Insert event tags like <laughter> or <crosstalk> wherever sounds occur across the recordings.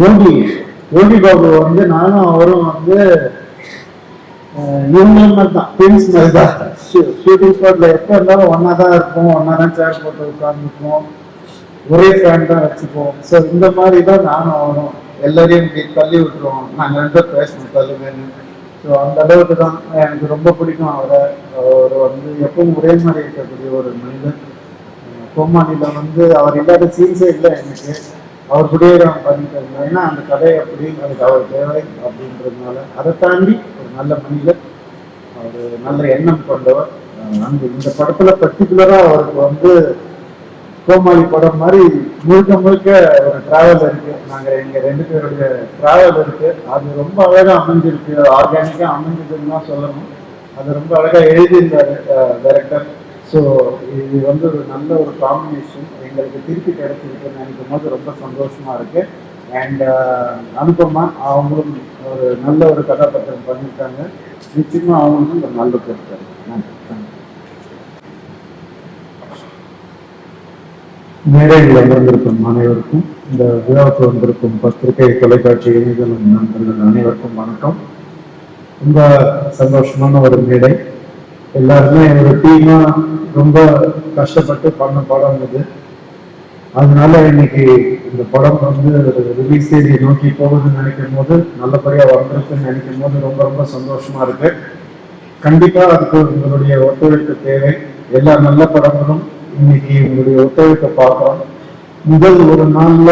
யோகி யோகி பாபு வந்து நானும் அவரும் வந்து அஹ், இவங்க மாதிரி தான் ட்வின்ஸ் மாதிரி தான். ஷூட்டிங் ஸ்பாட்ல எப்போ இருந்தாலும் ஒன்னா தான் இருப்போம் ஒன்னா தான் சேர் போட்டு உட்காந்துருப்போம் ஒரே ஃபேன் தான் வச்சுப்போம். ஸோ இந்த மாதிரி தான் நானும் அவரும் எல்லாரையும் இப்படி தள்ளி விட்டுருவோம். நாங்கள் ரெண்டு பேரும் பேசணும் தள்ளுவேன்னு ஸோ அந்த அளவுக்கு தான் எனக்கு ரொம்ப பிடிக்கும் அவரை. அவர் வந்து எப்பவும் ஒரே மாதிரி இருக்கக்கூடிய ஒரு மனிதன். அஹ் கோமாளியில் வந்து அவர் இல்லாத சீன்ஸே இல்லை எனக்கு. அவர் கூடயே நான் பண்ணிட்டு அந்த கதை அப்படிங்கிறது அதுக்கு அவர் தேவை அப்படின்றதுனால அதை தாண்டி ஒரு நல்ல மனிதர் அவர் நல்ல எண்ணம் கொண்டவர். அந்த இந்த படத்துல பர்டிகுலரா அவருக்கு வந்து கோமாளி படம் மாதிரி முழுக்க முழுக்க ஒரு டிராவல் இருக்கு. நாங்க எங்க ரெண்டு பேருடைய டிராவல் இருக்கு. அது ரொம்ப அழகா அமைஞ்சிருக்கு. ஆர்கானிக்கா அமைஞ்சதுன்னு தான் சொல்லணும். அது ரொம்ப அழகா எழுதியிருந்தாரு டைரக்டர் ஸோ இது வந்து ஒரு நல்ல ஒரு காம்பினேஷன் எங்களுக்கு திருப்பி கிடைச்சிருக்குன்னு நினைக்கும் போது ரொம்ப சந்தோஷமா இருக்கு. அண்ட் uh, அனுபமா அவங்களும் ஒரு நல்ல ஒரு கதாபாத்திரம் பண்ணியிருக்காங்க. நிச்சயமா அவங்களுக்கும் ஒரு நல்ல பேர் மேடையில் அமர்ந்திருக்கும் அனைவருக்கும் இந்த விழாவுக்கு வந்திருக்கும் பத்திரிகை தொலைக்காட்சி இணையதளம் நண்பர்கள் அனைவருக்கும் வணக்கம். ரொம்ப சந்தோஷமான ஒரு மேடை. எல்லாருமே ஒரு டீமா ரொம்ப கஷ்டப்பட்டு பண்ண படம் இது. அதனால இன்னைக்கு இந்த படம் வந்து ரிலீஸ் தேதி நோக்கி போகுதுன்னு நினைக்கும் போது நல்லபடியா வந்திருக்குன்னு நினைக்கும் போது ரொம்ப ரொம்ப சந்தோஷமா இருக்கு. கண்டிப்பா அதுக்கு உங்களுடைய ஒத்துழைப்பு தேவை. எல்லா நல்ல படங்களும் இன்னைக்கு உங்களுடைய ஒத்துழைப்பை பார்க்கிறோம் முதல் ஒரு நாள்ல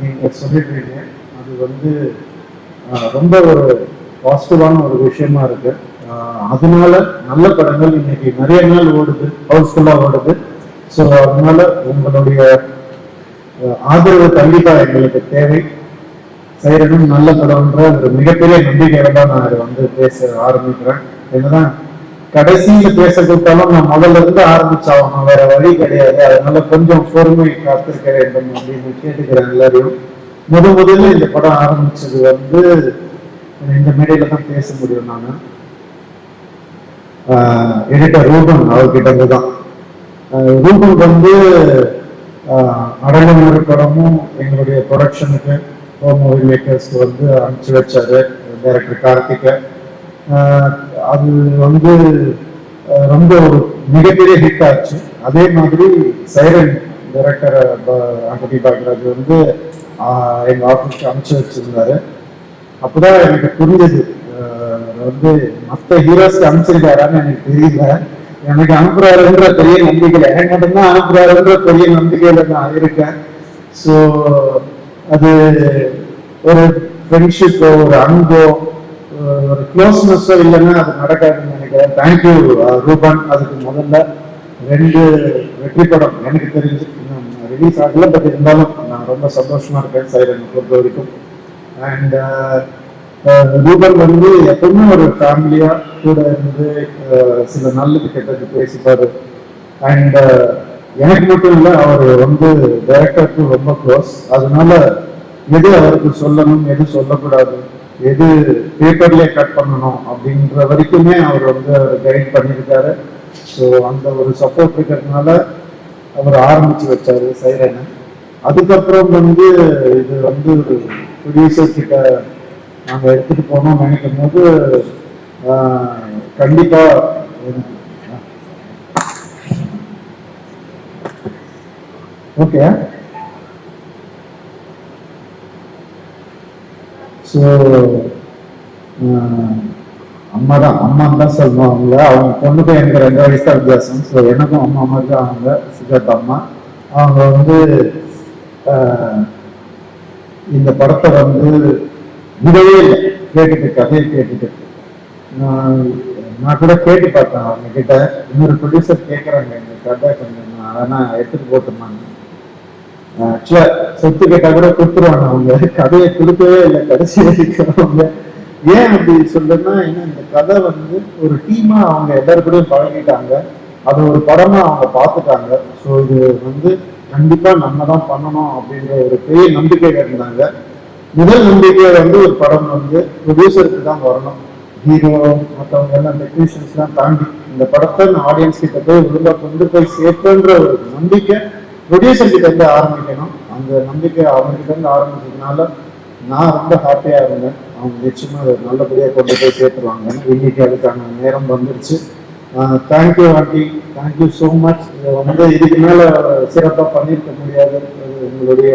நீங்க சொல்லிடுறீங்க அது வந்து ரொம்ப ஒரு பாசிட்டிவான ஒரு விஷயமா இருக்கு. அதனால நல்ல படங்கள் இன்னைக்கு நிறைய நாள் ஓடுது. ஹவுஸ்ஃபுல்லா ஓடுது. ஸோ அதனால உங்களுடைய ஆதரவு கண்டிப்பா எங்களுக்கு தேவை. சைரனும் நல்ல படம்ன்ற ஒரு மிகப்பெரிய நம்பிக்கையில தான் நான் வந்து பேச ஆரம்பிக்கிறேன். என்னதான் கடைசியில பேச கொடுத்தாலும் நான் முதல்ல இருந்து ஆரம்பிச்சாகணும். வேற வழி கிடையாது. அதனால கொஞ்சம் பொறுமை காத்திருக்க வேண்டும் அப்படின்னு கேட்டுக்கிறேன் எல்லாரையும். முத முதல்ல இந்த படம் ஆரம்பிச்சது வந்து இந்த மேடையில தான் பேச முடியும் நான். எடிட்டர் ரூபன் அவர்கிட்ட இருந்து தான் ரூபன் வந்து அடங்கு படமும் எங்களுடைய ப்ரொடக்ஷனுக்கு ஹோம் மூவி மேக்கர்ஸ்க்கு வந்து அனுப்பிச்சு வச்சாரு டைரக்டர் கார்த்திகை அது வந்து ரொம்ப ஒரு மிகப்பெரிய ஹிட் ஆச்சு. அதே மாதிரி சைரன் டைரக்டர் அங்கடி பாக்ராஜ் வந்து எங்கள் ஆஃபீஸ்க்கு அனுப்பிச்சு வச்சிருந்தாரு. அப்போதான் எனக்கு புரிஞ்சது. வந்து மற்ற ஹீரோஸ்க்கு அனுப்பிச்சிருக்காரான்னு எனக்கு தெரியல. எனக்கு அனுப்புறாருன்ற பெரிய நம்பிக்கையில. எனக்கு மட்டும்தான் அனுப்புறாருன்ற பெரிய நம்பிக்கையில நான் இருக்கேன். ஸோ அது ஒரு ஃப்ரெண்ட்ஷிப்போ ஒரு அன்போ ஒரு க்ளோஸ்னஸோ இல்லைன்னா அது நடக்காதுன்னு நினைக்கிறேன். Thank you Ruben. அதுக்கு முதல்ல ரெண்டு வெற்றி படம் எனக்கு தெரிஞ்சு. இன்னும் ரிலீஸ் ஆகல பட் இருந்தாலும் நான் ரொம்ப சந்தோஷமா இருக்கேன் சைரன் பொறுத்த வரைக்கும். அண்ட் ரூபன் வந்து எப்பவுமே ஒரு ஃபேமிலியா கூட இருந்து சில நல்லது கெட்டது பேசிப்பாரு அண்ட் எனக்கு மட்டும் இல்லை அவர் வந்து டைரக்டருக்கு ரொம்ப க்ளோஸ் அதனால எது அவருக்கு சொல்லணும் எது சொல்லக்கூடாது எது பேப்பர்லயே கட் பண்ணணும் அப்படின்ற வரைக்குமே அவர் வந்து கைட் பண்ணியிருக்காரு ஸோ அந்த ஒரு சப்போர்ட் இருக்கிறதுனால அவர் ஆரம்பிச்சு வச்சாரு சைரனை. அதுக்கப்புறம் வந்து இது வந்து ப்ரொடியூசர் கிட்ட நாங்க எடுத்துட்டு போனோம் நினைக்கும் போது கண்டிப்பாக கண்டிப்பா ஓகே. ஸோ அம்மா தான் அம்மா தான் சொல்லணும் அவங்க அவங்க பொண்ணுக்கும் எனக்கு ரெண்டு வயசு தான் வித்தியாசம். ஸோ எனக்கும் அம்மா மாதிரி தான் அவங்க சுஜாதா அம்மா. அவங்க வந்து இந்த படத்தை வந்து விடவே இல்லை கேட்டுட்டு கதையை கேட்டுட்டு. நான் நான் கூட கேட்டு பார்த்தேன் அவங்க கிட்ட இன்னொரு ப்ரொடியூசர் கேட்குறாங்க இந்த கதை கொஞ்சம் நான் எடுத்துட்டு போட்டுருந்தாங்க ஆக்சுவலா சொத்து கேட்டா கூட கொடுத்துருவாங்க அவங்க. கதையை கொடுக்கவே இல்லை கடைசி வரைக்கும் அவங்க ஏன் அப்படி சொல்றேன்னா ஏன்னா இந்த கதை வந்து ஒரு டீமா அவங்க எல்லாரு கூட பழகிட்டாங்க. அது ஒரு படமா அவங்க பார்த்துட்டாங்க. ஸோ இது வந்து கண்டிப்பா நம்ம தான் பண்ணணும் அப்படின்ற ஒரு பெரிய நம்பிக்கை இருந்தாங்க. முதல் நம்பிக்கை வந்து ஒரு படம் வந்து ப்ரொடியூசருக்கு தான் வரணும். ஹீரோ மற்றவங்க எல்லாம் டெக்னீஷியன்ஸ்லாம் தாண்டி இந்த படத்தை நான் ஆடியன்ஸ் கிட்ட போய் ஒழுங்கா கொண்டு போய் சேர்த்துன்ற ஒரு நம்பிக்கை ப்ரொடியூசர் கிட்ட இருந்து ஆரம்பிக்கணும். அந்த நம்பிக்கை அவங்ககிட்ட இருந்து ஆரம்பிச்சதுனால நான் ரொம்ப ஹாப்பியாக இருந்தேன். அவங்க நிச்சயமாக அதை நல்லபடியாக கொண்டு போய் சேர்த்துருவாங்க. இன்னைக்கு அதுக்கான நேரம் வந்துருச்சு. Thank you aunty thank you so much வந்து இதுக்கு மேலே சிறப்பாக பண்ணியிருக்க முடியாது உங்களுடைய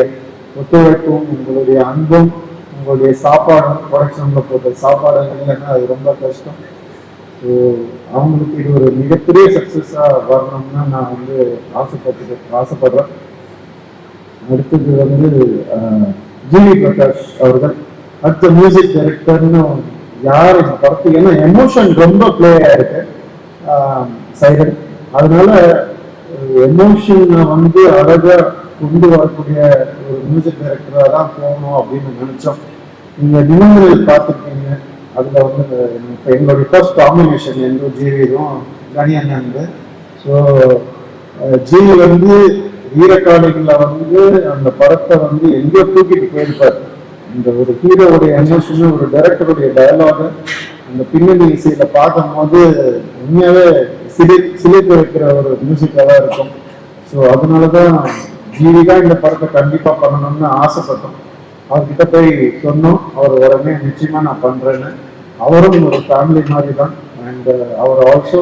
ஒத்துழைப்பும் உங்களுடைய அன்பும் உங்களுடைய சாப்பாடும் ப்ரொடக்ஷனில் போட்ட சாப்பாடு இல்லைன்னா அது ரொம்ப கஷ்டம். ஸோ அவங்களுக்கு இது ஒரு மிகப்பெரிய சக்ஸஸாக வரணும்னு நான் வந்து ஆசைப்பட்டு ஆசைப்படுறேன். அடுத்தது வந்து ஜிவி பிரகாஷ் அவர்கள். அடுத்த மியூசிக் டைரக்டர்னு யார் இந்த படத்துக்கு? ஏன்னா எமோஷன் ரொம்ப ப்ளே ஆயிருக்கு. சைடன் அதனால எமோஷனை வந்து அழகாக கொண்டு வரக்கூடிய ஒரு மியூசிக் டைரக்டராக தான் போகணும் அப்படின்னு நினைச்சோம். நீங்க நினைவுகள் பார்த்துருக்கீங்க. அதுல வந்து இப்போ எங்களுடைய ஃபர்ஸ்ட் காம்பினேஷன் எந்த ஜிவியும் கனி அண்ணன் ஸோ ஜிவி வந்து வீரக்காடுகளில் வந்து அந்த படத்தை வந்து எங்கேயோ தூக்கிட்டு போயிருப்பார். இந்த ஒரு ஹீரோவுடைய எமோஷனு ஒரு டைரக்டருடைய டயலாக அந்த பின்னணி இசையில பார்க்கும்போது உண்மையாவே சிலை சிலிர்க்க வைக்கிற ஒரு மியூசிக்காக தான் இருக்கும். ஸோ அதனால தான் ஜீவிகா இந்த படத்தை கண்டிப்பா பண்ணணும்னு ஆசைப்பட்டோம். அவர்கிட்ட போய் சொன்னோம். அவர் உடனே நிச்சயமா நான் பண்றேன்னு. அவரும் ஒரு ஃபேமிலி மாதிரி தான் அண்ட் அவர் ஆல்சோ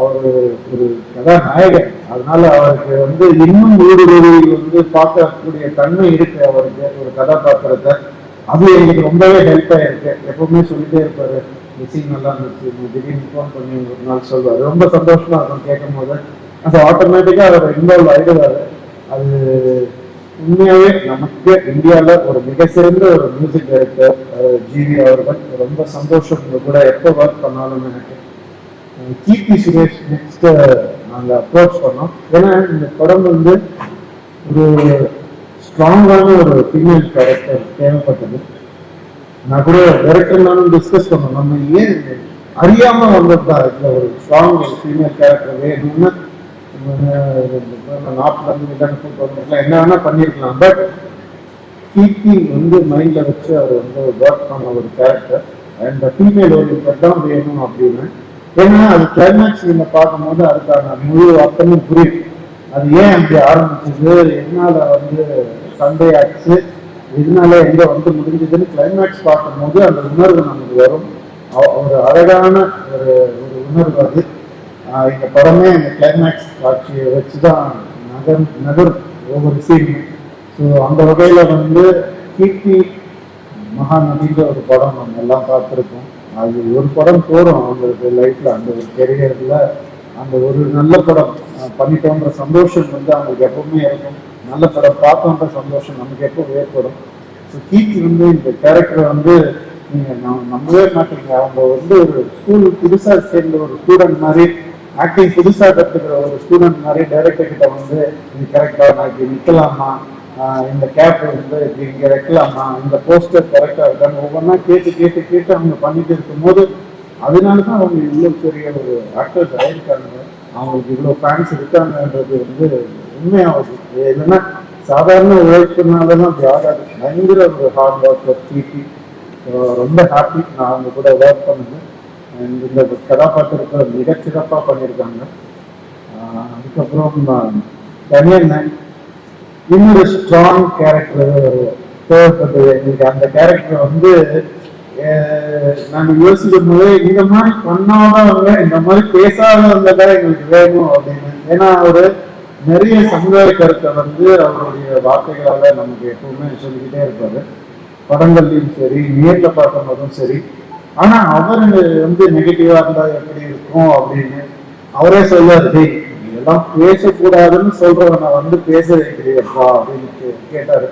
அவர் ஒரு கதாநாயகன். அதனால அவருக்கு வந்து இன்னும் ஊடுருவி வந்து பார்க்கக்கூடிய தன்மை இருக்கு அவருக்கு ஒரு கதாபாத்திரத்தை. அது எங்களுக்கு ரொம்பவே ஹெல்ப் ஆயிருக்கு. எப்பவுமே சொல்லிட்டே இருப்பாரு இந்த நல்லா இருந்துச்சு. திடீர்னு ஃபோன் பண்ணி ஒரு நாள் சொல்லுவாரு ரொம்ப சந்தோஷமா இருக்கும் கேட்கும் போது அது ஆட்டோமேட்டிக்கா அவர் இன்வால்வ் ஆயிடுவாரு. அது உண்மையாகவே நமக்கு இந்தியாவில் ஒரு மிக சிறந்த ஒரு மியூசிக் டைரக்டர் ஜிவி அவர்கள். ரொம்ப சந்தோஷம். கூட எப்போ ஒர்க் பண்ணாலும் எனக்கு. கீர்த்தி சுரேஷ் நெக்ஸ்ட் நாங்கள் அப்ரோச் பண்ணோம். ஏன்னா இந்த படம் வந்து ஒரு ஸ்ட்ராங்கான ஒரு ஃபீமேல் கேரக்டர் தேவைப்பட்டது. நான் கூட டைரக்டர் நானும் டிஸ்கஸ் பண்ணோம். நம்ம ஏன் அறியாமல் வந்ததா இந்த ஒரு ஸ்ட்ராங் ஒரு ஃபீமேல் கேரக்டர் வேணும்னு நாட்டில் இருந்து என்ன வேணா பண்ணியிருக்கலாம் பட் கீர்த்தி வந்து மைண்டில் வச்சு அவர் வந்து ஒர்க் பண்ண ஒரு கேரக்டர் அண்ட் ஃபீமேல் ஓரியன்ட் தான் வேணும் அப்படின்னு. ஏன்னா அது கிளைமேக்ஸ் நீங்கள் பார்க்கும்போது அதுக்கான முழு அர்த்தமும் புரியும் அது ஏன் அப்படி ஆரம்பிச்சது? என்னால் வந்து சண்டே ஆச்சு? இதனால எங்கே வந்து முடிஞ்சதுன்னு கிளைமேக்ஸ் பார்க்கும்போது அந்த உணர்வு நமக்கு வரும். அவ- ஒரு அழகான ஒரு ஒரு உணர்வு அது. இந்த படமே இந்த கிளைமேக்ஸ் காட்சியை வச்சு தான் நகர் நகர் ஒவ்வொரு சீன் ஸோ அந்த வகையில் வந்து கீர்த்தி மகாநதின்ற ஒரு படம் நம்ம எல்லாம் பார்த்துருக்கோம். அது ஒரு படம் போகிறோம் அவங்களுக்கு லைஃப்பில் அந்த ஒரு கெரியரில் அந்த ஒரு நல்ல படம் பண்ணிட்டோன்ற சந்தோஷம் வந்து அவங்களுக்கு எப்பவுமே இருக்கும். நல்ல படம் பார்த்தோன்ற சந்தோஷம் நமக்கு எப்போ ஏற்படும். ஸோ கீர்த்தி வந்து இந்த கேரக்டரை வந்து நீங்கள் நம்- நம்பவே மாட்டீங்க. அவங்க வந்து ஒரு ஸ்கூல் புதுசாக சேர்ந்த ஒரு ஸ்டூடெண்ட் மாதிரி ஆக்டிங் புதுசாக கற்றுக்கிற ஒரு ஸ்டூடெண்ட் மாதிரி டைரக்டர் கிட்ட வந்து இது கரெக்டாக நான் இப்படி நிற்கலாமா இந்த கேப் வந்து இப்படி இங்கே வைக்கலாமா? இந்த போஸ்டர் கரெக்டாக இருக்கான்னு ஒவ்வொன்றா கேட்டு கேட்டு கேட்டு அவங்க பண்ணிட்டு இருக்கும்போது அதனால தான் அவங்க இவ்வளோ பெரிய ஒரு ஆக்டர்ஸ் ஆகியிருக்காங்க அவங்களுக்கு இவ்வளோ ஃபேன்ஸ் இருக்காங்கன்றது வந்து உண்மையாகுது இல்லைன்னா சாதாரண உழைப்புனாலதான் அப்படி ஆகாது. பயங்கர ஒரு ஹார்ட் ஒர்க் கீர்த்தி ரொம்ப ஹாப்பி நான் அவங்க கூட ஒர்க் பண்ணுவேன் இந்த கதாபாத்திரத்தை மிகச்சிறப்பாக பண்ணியிருக்காங்க. அதுக்கப்புறம் தனியன் இன்னொரு ஸ்ட்ராங் கேரக்டர் தேவைப்பட்டது எங்களுக்கு அந்த கேரக்டர் வந்து நாங்கள் யோசிக்கும் போது இந்த மாதிரி பண்ணாதவங்க இந்த மாதிரி பேசாதவங்க தான் எங்களுக்கு வேணும் அப்படின்னு. ஏன்னா அவர் நிறைய சமுதாய கருத்தை வந்து அவருடைய வார்த்தைகளால் நமக்கு எப்பவுமே சொல்லிக்கிட்டே இருப்பாரு. படங்கள்லையும் சரி நேரில் பார்க்கும் போதும் சரி ஆனா அவர் வந்து நெகட்டிவா இருந்தா எப்படி இருக்கும் அப்படின்னு அவரே சொல்லாரு "டேய், இதெல்லாம் பேசக்கூடாதுன்னு சொல்றவனை வந்து பேச வைக்கிறியப்பா அப்படின்னு கே- கேட்டாரு.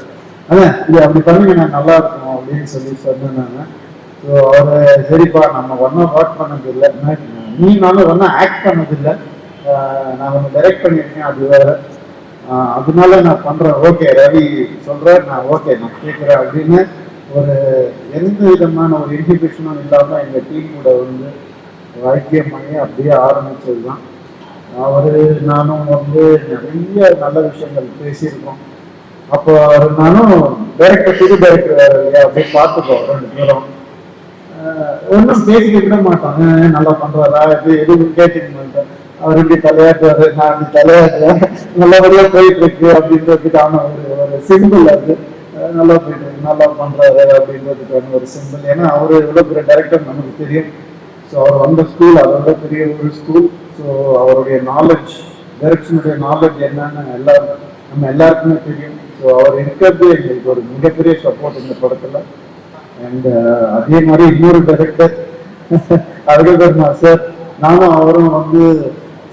அதான் இது அப்படி பண்ணுங்க நான் நல்லா இருக்கும் அப்படின்னு சொல்லி சொன்னேன் ஸோ அவர் சரிப்பா நம்ம ஒன்றும் ஒர்க் பண்ணது இல்லை நீ நானும் ஒன்றும் ஆக்ட் பண்ணதில்லை. நான் ஒன்று டைரக்ட் பண்ணியிருக்கேன் அது வேற. அதனால நான் பண்றேன். ஓகே ரவி சொல்கிறேன் நான் ஓகே நான் கேட்குறேன் அப்படின்னு ஒரு எந்த விதமான ஒரு இன்ஹிபிஷனும் இல்லாமல் எங்கள் டீம் கூட வந்து வைத்தியம் பண்ணி அப்படியே ஆரம்பித்தது தான் அவர் நானும் வந்து நிறைய நல்ல விஷயங்கள் பேசியிருக்கோம். அப்போ அவர் நானும் டைரக்டர் புது டைரக்டர் அப்படியே பார்த்துக்கோம் ரெண்டு பேரும். ஒன்றும் பேசிக்க விட மாட்டாங்க நல்லா பண்ணுறாரா இது எதுவும் கேட்டுக்க மாட்டேன் அவர் இப்படி தலையாட்டுவாரு நான் இப்படி தலையாட்டுறேன் நல்லபடியாக போயிட்டு இருக்கு அப்படின்றதுக்கான ஒரு ஒரு சிம்பிள் அது. நல்லா போயிட்டு நல்லா பண்றாரு அப்படின்றதுக்கான ஒரு சிம்பிள் ஏன்னா அவரு எவ்வளவு பெரிய டைரக்டர் நமக்கு தெரியும். ஸோ அவர் வந்த ஸ்கூல் அதோட பெரிய ஒரு ஸ்கூல் ஸோ அவருடைய நாலேஜ் டைரக்ஷனுடைய நாலேஜ் என்னன்னு எல்லாரும் நம்ம எல்லாருக்குமே தெரியும். ஸோ அவர் இருக்கிறது எங்களுக்கு ஒரு மிகப்பெரிய சப்போர்ட் இந்த படத்துல. அண்ட் அதே மாதிரி இன்னொரு டைரக்டர் <laughs> அழகர்மா சார். நானும் அவரும் வந்து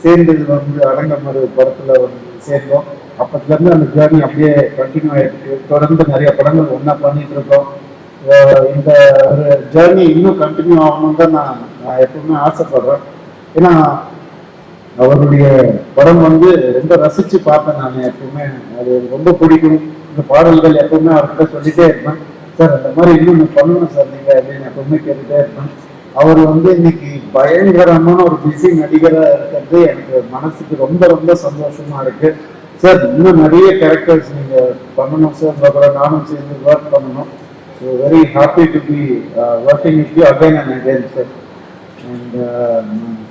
சேர்ந்தது வந்து அடங்கமறு படத்துல வந்து சேர்ந்தோம். அப்பத்துல இருந்து அந்த ஜேர்னி அப்படியே கண்டினியூ ஆயிருக்கு தொடர்ந்து நிறைய படங்கள் ஒன்றா பண்ணிட்டு இருக்கோம். இந்த ஒரு ஜேர்னி இன்னும் கண்டினியூ ஆகணும் தான் நான் நான் எப்பவுமே ஆசைப்படுறேன். ஏன்னா அவருடைய படம் வந்து ரொம்ப ரசிச்சு பார்த்தேன் நான் எப்பவுமே. அது ரொம்ப பிடிக்கும். இந்த பாடல்கள் எப்பவுமே அவர்கிட்ட சொல்லிட்டே இருப்பேன். சார் அந்த மாதிரி இன்னும் பண்ணணும் சார் நீங்க அப்படின்னு எப்பவுமே கேட்டுட்டே இருப்பேன். அவர் வந்து இன்னைக்கு பயங்கரமான ஒரு பிஸி நடிகராக இருக்கிறது எனக்கு மனசுக்கு ரொம்ப ரொம்ப சந்தோஷமா இருக்கு. சார் இன்னும் நிறைய கேரக்டர்ஸ் நீங்க பண்ணணும் சார். உங்க கூட நானும் சேர்ந்து ஒர்க் பண்ணணும். So very happy to be working with you again and again sir and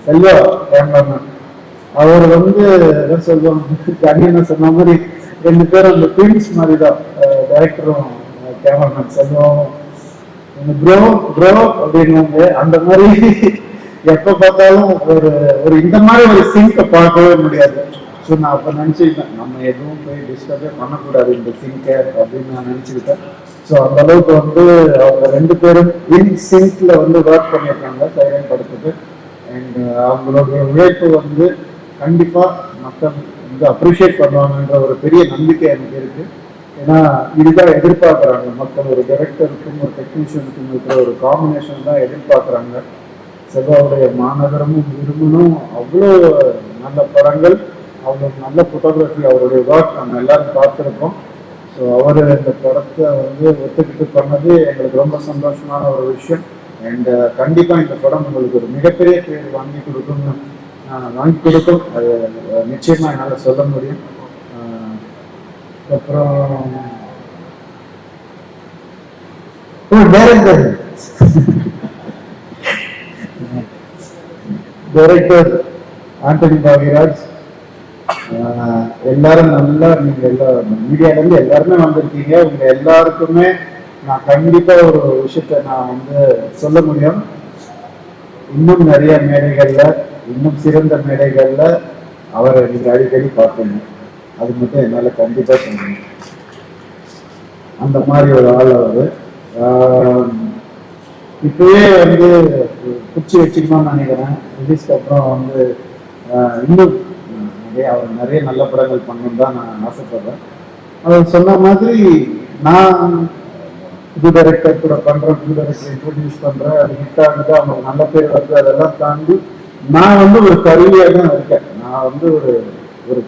Selva cameraman அவர் வந்து என்ன சொல்லுவாங்க கண்ணியனை <laughs> சொன்ன மாதிரி ரெண்டு பேரும் அந்த ட்வின்ஸ் மாதிரி தான் டேரக்டரும் கேமராமேன் இந்த ப்ரோ ப்ரோ அப்படின்னு அந்த மாதிரி <laughs> எப்போ பார்த்தாலும் ஒரு ஒரு இந்த மாதிரி ஒரு சிங்கை பார்க்கவே முடியாது. ஸோ நான் அப்போ நினச்சிக்கிட்டேன் நம்ம எதுவும் போய் டிஸ்டர்பே பண்ணக்கூடாது இந்த சிங்கை அப்படின்னு நான் நினச்சிக்கிட்டேன். ஸோ அந்த அளவுக்கு வந்து அவங்க ரெண்டு பேரும் இன் சிங்கில் வந்து ஒர்க் பண்ணியிருக்காங்க சைலண்ட் படத்துக்கு அண்ட் uh, அவங்களுடைய உழைப்பு வந்து கண்டிப்பாக மக்கள் வந்து அப்ரிஷியேட் பண்ணுவாங்கன்ற ஒரு பெரிய நம்பிக்கை எனக்கு இருக்கு. ஏன்னா இதுதான் எதிர்பார்க்குறாங்க. மக்கள் ஒரு டைரக்டருக்கும் ஒரு டெக்னீஷியனுக்கும் இருக்கிற ஒரு காம்பினேஷன் தான் எதிர்பார்க்குறாங்க. செவ்வாவுடைய மாநகரமும் விரும்பணும் அவ்வளோ நல்ல படங்கள். அவங்களுக்கு நல்ல ஃபோட்டோகிராஃபி அவருடைய ஒர்க் நம்ம எல்லாரும் பார்த்துருக்கோம். ஸோ அவர் இந்த படத்தை வந்து ஒத்துக்கிட்டு பண்ணது எங்களுக்கு ரொம்ப சந்தோஷமான ஒரு விஷயம். அண்ட் கண்டிப்பாக இந்த படம் உங்களுக்கு ஒரு மிகப்பெரிய பேர் வாங்கி கொடுக்கும்னு வாங்கி கொடுக்கும். அது நிச்சயமாக என்னால் சொல்ல முடியும். அப்புறம் ஓ டைரக்டர் ஆண்டனி பாகிராஜ். எல்லாரும் நல்லா நீங்க எல்லா மீடியால இருந்து எல்லாருமே வந்திருக்கீங்க. உங்க எல்லாருக்குமே நான் கண்டிப்பா ஒரு விஷயத்த நான் வந்து சொல்ல முடியும். இன்னும் நிறைய மேடைகள்ல இன்னும் சிறந்த மேடைகள்ல அவரை நீங்க அடிக்கடி பார்ப்பீங்க. அது மட்டும் என்னால கண்டிப்பா சொல்லணும் அந்த மாதிரி ஒரு ஆள் அவரு. ஆஹ் இப்பவே வந்து குச்சி வச்சுக்கணும்னு நினைக்கிறேன். ரிலீஸ்க்கு அப்புறம் வந்து இன்னும் நிறைய அவர் நிறைய நல்ல படங்கள் பண்ணணும் தான் நான் ஆசைப்படுறேன். அவர் சொன்ன மாதிரி நான் புது டைரக்டர் கூட பண்ணுறேன் புது டைரக்டர் இன்ட்ரோடியூஸ் பண்ணுறேன் அது ஹிட் ஆகுது அவங்க நல்ல பேர் வருது அதெல்லாம் தாண்டி நான் வந்து ஒரு கருவியாக தான் இருக்கேன். நான் வந்து ஒரு ஒரு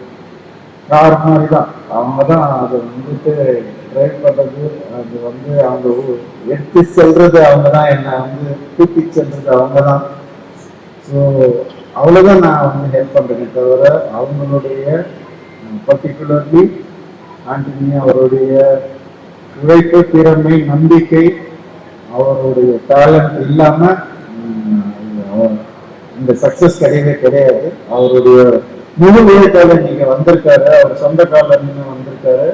கார் மாதிரி தான் அவங்க தான் அதை வந்துட்டு ட்ரைவ் பண்ணுறது அது வந்து அவங்க எடுத்து செல்றது அவங்க தான் என்னை வந்து கூட்டி செல்றது அவங்க தான். ஸோ அவ்வளோதான் நான் வந்து ஹெல்ப் பண்ணுறேனே தவிர அவங்களுடைய பர்டிகுலர்லி ஆண்டனி அவருடைய உழைப்பு திறமை நம்பிக்கை அவருடைய டேலண்ட் இல்லாமல் இந்த சக்ஸஸ் கிடையவே கிடையாது. அவருடைய முழு உழைப்பால் நீங்கள் வந்திருக்காரு அவர் சொந்த கால நின்று வந்திருக்காரு.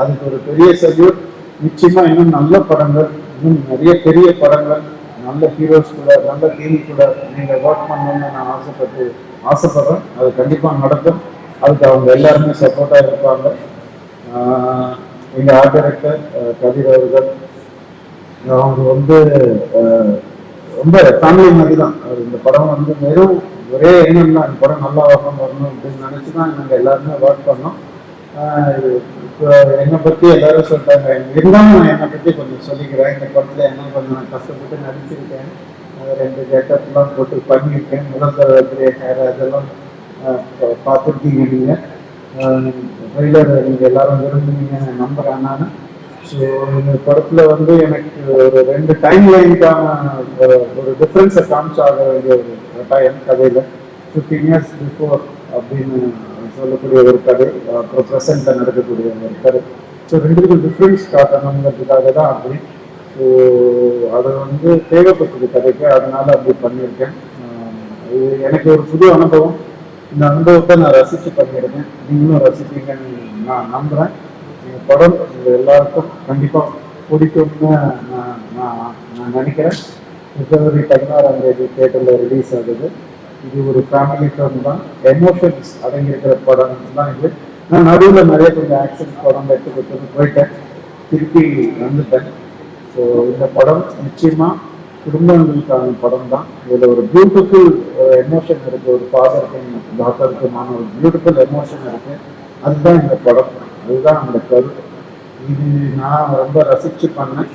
அதுக்கு ஒரு பெரிய சல்யூட் நிச்சயமா இன்னும் நல்ல படங்கள் இன்னும் நிறைய பெரிய படங்கள் நல்ல ஹீரோஸ் கூட நல்ல டீம் கூட நீங்கள் ஒர்க் பண்ணணும்னு நான் ஆசைப்பட்டு ஆசைப்படுறேன். அது கண்டிப்பாக நடக்கும். அதுக்கு அவங்க எல்லாருமே சப்போர்ட்டாக இருப்பாங்க. எங்கள் ஆர்ட் டைரக்டர் கதிர் அவர்கள். அவங்க வந்து ரொம்ப ஃபேமிலி மாதிரி தான் அவர் இந்த படம் வந்து வெறும் ஒரே எண்ணம் தான் இந்த படம் நல்லா வரணும் வரணும் அப்படின்னு நினச்சி தான் நாங்கள் எல்லாருமே ஒர்க் பண்ணோம். இப்போ என்னை பற்றி எல்லாரும் சொல்லிட்டாங்க இருந்தாலும் நான் என்னை பற்றி கொஞ்சம் சொல்லிக்கிறேன். இந்த படத்தில் என்ன கொஞ்சம் நான் கஷ்டப்பட்டு நடிச்சிருக்கேன். ரெண்டு கெட்டப்லாம் போட்டு பண்ணியிருக்கேன். முதல் ஹேர் அதெல்லாம் பார்த்துருக்கீங்க நீங்கள் ட்ரெய்லர் நீங்கள் எல்லாரும் விரும்புனீங்க நம்புறேன். நான் ஸோ இந்த படத்தில் வந்து எனக்கு ஒரு ரெண்டு டைம் லைனுக்கான ஒரு டிஃப்ரென்ஸை காமிச்சாக வேண்டிய ஒரு கட்டாயம் கதையில். ஃபிஃப்டீன் இயர்ஸ் பிஃபோர் அப்படின்னு சொல்லக்கூடிய ஒரு கதை அப்புறம் ப்ரெசண்ட்டில் நடக்கக்கூடிய ஒரு கதை. ஸோ ரெண்டுக்கும் டிஃப்ரென்ஸ் காட்டணுங்கிறதுக்காக தான் அப்படி. ஸோ அது வந்து தேவைப்பட்டது கதைக்கு அதனால அப்படி பண்ணியிருக்கேன். இது எனக்கு ஒரு புது அனுபவம். இந்த அனுபவத்தை நான் ரசித்து பண்ணியிருக்கேன். நீங்களும் ரசிப்பீங்கன்னு நான் நம்புகிறேன் இந்த படம் உங்கள் எல்லாருக்கும் கண்டிப்பாக பிடிக்கும்னு நான் நான் நான் நினைக்கிறேன். பிப்ரவரி பதினாறாம் தேதி தேட்டரில் ரிலீஸ் ஆகுது. இது ஒரு ஃபேமிலி ஃபிலிம் தான். எமோஷன்ஸ் அடங்கியிருக்கிற படம் தான் இது. நான் நடுவில் நிறைய கொஞ்சம் ஆக்ஷன் படம் எடுத்து கொடுத்து போயிட்டேன். திருப்பி வந்துட்டேன். ஸோ இந்த படம் நிச்சயமாக குடும்பங்களுக்கான படம் தான். இதில் ஒரு பியூட்டிஃபுல் எமோஷன் இருக்குது ஒரு ஃபாதருக்கும் டாக்டருக்குமான ஒரு பியூட்டிஃபுல் எமோஷன் இருக்குது அதுதான் இந்த படம். அதுதான் அந்த கருத்து இது நான் ரொம்ப ரசித்து பண்ணேன்.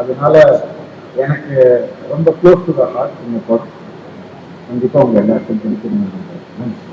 அதனால எனக்கு ரொம்ப க்ளோஸ் டு த ஹார்ட் இந்த படம். கண்டிப்பாக உங்கள் எல்லாருக்கும் பிடிக்கணும் நன்றி